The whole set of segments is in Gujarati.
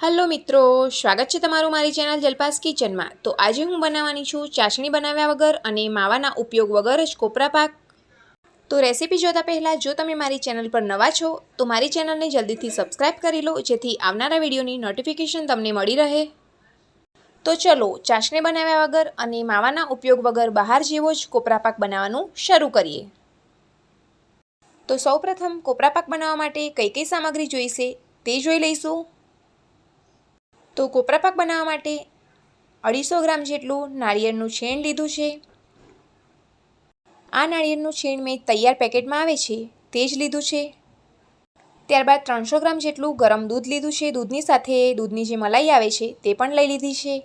હલો મિત્રો, સ્વાગત છે તમારું મારી ચેનલ જલપાસ કિચનમાં. તો આજે હું બનાવવાની છું ચાસણી બનાવ્યા વગર અને માવાના ઉપયોગ વગર જ કોપરા પાક. તો રેસીપી જોતા પહેલાં, જો તમે મારી ચેનલ પર નવા છો, તો મારી ચેનલને જલ્દીથી સબસ્ક્રાઇબ કરી લો, જેથી આવનારા વિડીયોની નોટિફિકેશન તમને મળી રહે. તો ચલો, ચાસણી બનાવ્યા વગર અને માવાના ઉપયોગ વગર બહાર જેવો જ કોપરા પાક બનાવવાનું શરૂ કરીએ. તો સૌપ્રથમ કોપરા પાક બનાવવા માટે કઈ કઈ સામગ્રી જોઈશે તે જોઈ લઈશું. તો કોપરા પાક બનાવવા માટે અઢીસો ગ્રામ જેટલું નાળિયેરનું છેણ લીધું છે. આ નાળિયેરનું છેણ મેં તૈયાર પેકેટમાં આવે છે તે જ લીધું છે. ત્યારબાદ ત્રણસો ગ્રામ જેટલું ગરમ દૂધ લીધું છે. દૂધની સાથે દૂધની જે મલાઈ આવે છે તે પણ લઈ લીધી છે.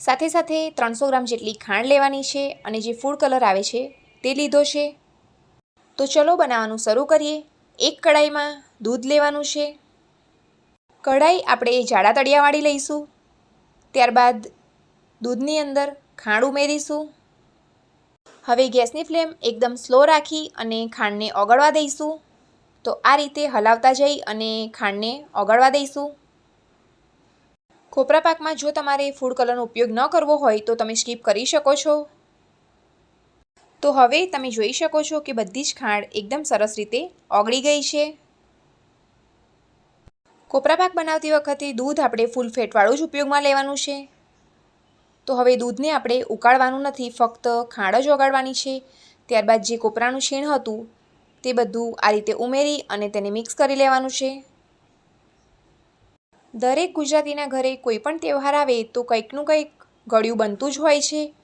સાથે સાથે ત્રણસો ગ્રામ જેટલી ખાંડ લેવાની છે અને જે ફૂડ કલર આવે છે તે લીધો છે. તો ચલો બનાવવાનું શરૂ કરીએ. એક કડાઈમાં દૂધ લેવાનું છે. કઢાઈ આપણે જાડા તળિયાવાળી લઈશું. ત્યારબાદ દૂધની અંદર ખાંડ ઉમેરીશું. હવે ગેસની ફ્લેમ એકદમ સ્લો રાખી અને ખાંડને ઓગળવા દઈશું. તો આ રીતે હલાવતા જઈ અને ખાંડને ઓગળવા દઈશું. ખોપરા પાકમાં જો તમારે ફૂડ કલરનો ઉપયોગ ન કરવો હોય તો તમે સ્કીપ કરી શકો છો. તો હવે તમે જોઈ શકો છો કે બધી જ ખાંડ એકદમ સરસ રીતે ઓગળી ગઈ છે. કોપરા પાક બનાવતી વખતે દૂધ આપણે ફૂલ ફેટવાળું જ ઉપયોગમાં લેવાનું છે. તો હવે દૂધને આપણે ઉકાળવાનું નથી, ફક્ત ખાંડ જ ઓગાળવાની છે. ત્યારબાદ જે કોપરાનું છીણ હતું, તે બધું આ રીતે ઉમેરી અને તેને મિક્સ કરી લેવાનું છે. દરેક ગુજરાતીના ઘરે કોઈ પણ તહેવાર આવે તો કંઈકનું કંઈક ગળ્યું બનતું જ હોય છે.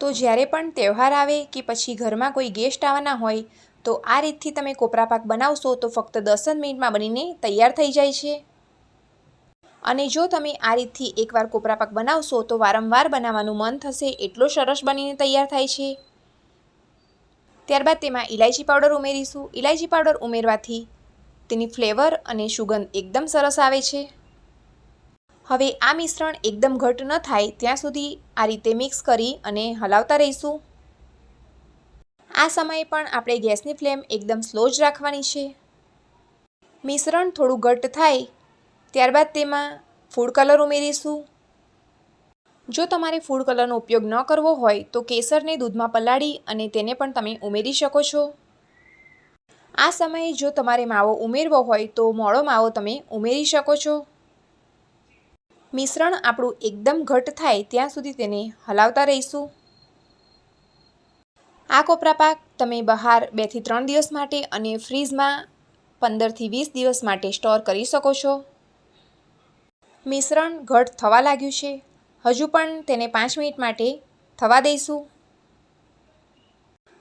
તો જ્યારે પણ તહેવાર આવે કે પછી ઘરમાં કોઈ ગેસ્ટ આવવાના હોય તો આ રીતથી તમે કોપરા પાક બનાવશો તો ફક્ત દસ જ મિનિટમાં બનીને તૈયાર થઈ જાય છે. અને જો તમે આ રીતથી એકવાર કોપરા પાક બનાવશો તો વારંવાર બનાવવાનું મન થશે એટલો સરસ બનીને તૈયાર થાય છે. ત્યારબાદ તેમાં ઇલાયચી પાવડર ઉમેરીશું. ઇલાયચી પાવડર ઉમેરવાથી તેની ફ્લેવર અને સુગંધ એકદમ સરસ આવે છે. હવે આ મિશ્રણ એકદમ ઘટ ન થાય ત્યાં સુધી આ રીતે મિક્સ કરી અને હલાવતા રહીશું. આ સમયે પણ આપણે ગેસની ફ્લેમ એકદમ સ્લો જ રાખવાની છે. મિશ્રણ થોડું ઘટ્ટ થાય, ત્યારબાદ તેમાં ફૂડ કલર ઉમેરીશું. જો તમારે ફૂડ કલરનો ઉપયોગ ન કરવો હોય, તો કેસરને દૂધમાં પલાળી અને તેને પણ તમે ઉમેરી શકો છો. આ સમયે જો તમારે માવો ઉમેરવો હોય, તો મોડો માવો તમે ઉમેરી શકો છો. મિશ્રણ આપણું એકદમ ઘટ થાય, ત્યાં સુધી તેને હલાવતા રહીશું. આ કોપરા પાક તમે બહાર બેથી ત્રણ દિવસ માટે અને ફ્રીઝમાં પંદરથી વીસ દિવસ માટે સ્ટોર કરી શકો છો. મિશ્રણ ઘટ થવા લાગ્યું છે. હજુ પણ તેને પાંચ મિનિટ માટે થવા દઈશું.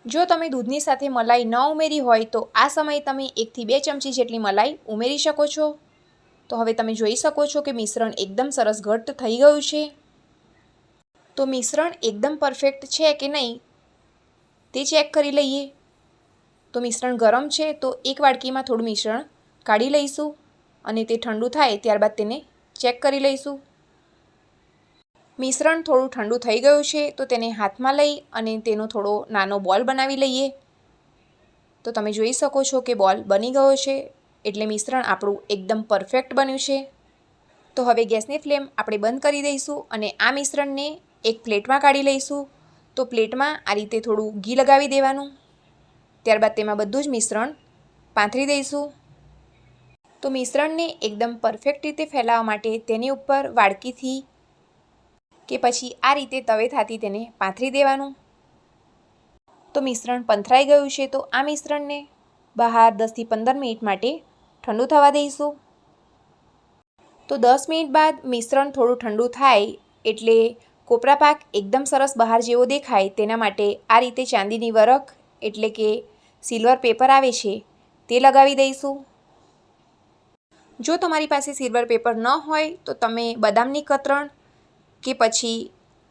જો તમે દૂધની સાથે મલાઈ ન ઉમેરી હોય તો આ સમયે તમે એકથી બે ચમચી જેટલી મલાઈ ઉમેરી શકો છો. તો હવે તમે જોઈ શકો છો કે મિશ્રણ એકદમ સરસ ઘટ્ટ થઈ ગયું છે. તો મિશ્રણ એકદમ પરફેક્ટ છે કે નહીં તે ચેક કરી લઈએ. તો મિશ્રણ ગરમ છે, તો એક વાડકીમાં થોડું મિશ્રણ કાઢી લઈશું અને તે ઠંડુ થાય ત્યારબાદ તેને ચેક કરી લઈશું. મિશ્રણ થોડું ઠંડુ થઈ ગયું છે, તો તેને હાથમાં લઈ અને તેનો થોડો નાનો બોલ બનાવી લઈએ. તો તમે જોઈ શકો છો કે બોલ બની ગયો છે, એટલે મિશ્રણ આપણું એકદમ પરફેક્ટ બન્યું છે. તો હવે ગેસની ફ્લેમ આપણે બંધ કરી દઈશું અને આ મિશ્રણને એક પ્લેટમાં કાઢી લઈશું. તો પ્લેટમાં આ રીતે થોડું ઘી લગાવી દેવાનું. ત્યારબાદ તેમાં બધું જ મિશ્રણ પાથરી દઈશું. તો મિશ્રણને એકદમ પરફેક્ટ રીતે ફેલાવવા માટે તેની ઉપર વાડકીથી કે પછી આ રીતે તવેથાથી તેને પાથરી દેવાનું. તો મિશ્રણ પંથરાઈ ગયું છે તો આ મિશ્રણને બહાર દસથી પંદર મિનિટ માટે ઠંડુ થવા દઈશું. તો દસ મિનિટ બાદ મિશ્રણ થોડું ઠંડુ થાય એટલે કોપરા પાક એકદમ સરસ બહાર જેવો દેખાય તેના માટે આ રીતે ચાંદીની વરખ એટલે કે સિલ્વર પેપર આવે છે, તે લગાવી દઈશું. જો તમારી પાસે સિલ્વર પેપર ન હોય તો તમે બદામની કતરણ કે પછી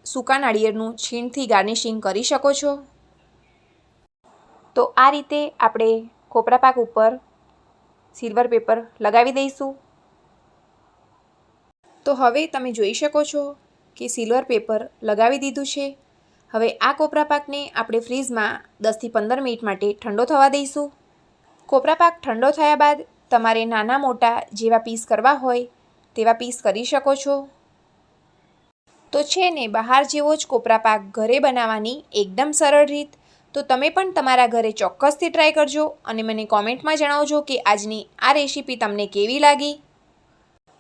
સૂકા નાળિયેરનું છીણથી ગાર્નિશિંગ કરી શકો છો. તો આ રીતે આપણે ખોપરા પાક ઉપર સિલ્વર પેપર લગાવી દઈશું. તો હવે તમે જોઈ શકો છો કે સિલ્વર પેપર લગાવી દીધું છે. હવે આ કોપરા પાકને આપણે ફ્રીઝમાં દસથી પંદર મિનિટ માટે ઠંડો થવા દઈશું. કોપરા પાક ઠંડો થયા બાદ તમારે નાના મોટા જેવા પીસ કરવા હોય તેવા પીસ કરી શકો છો. તો છે ને, બહાર જેવો જ કોપરા પાક ઘરે બનાવવાની એકદમ સરળ રીત. તો તમે પણ તમારા ઘરે ચોક્કસથી ટ્રાય કરજો અને મને કોમેન્ટમાં જણાવજો કે આજની આ રેસીપી તમને કેવી લાગી.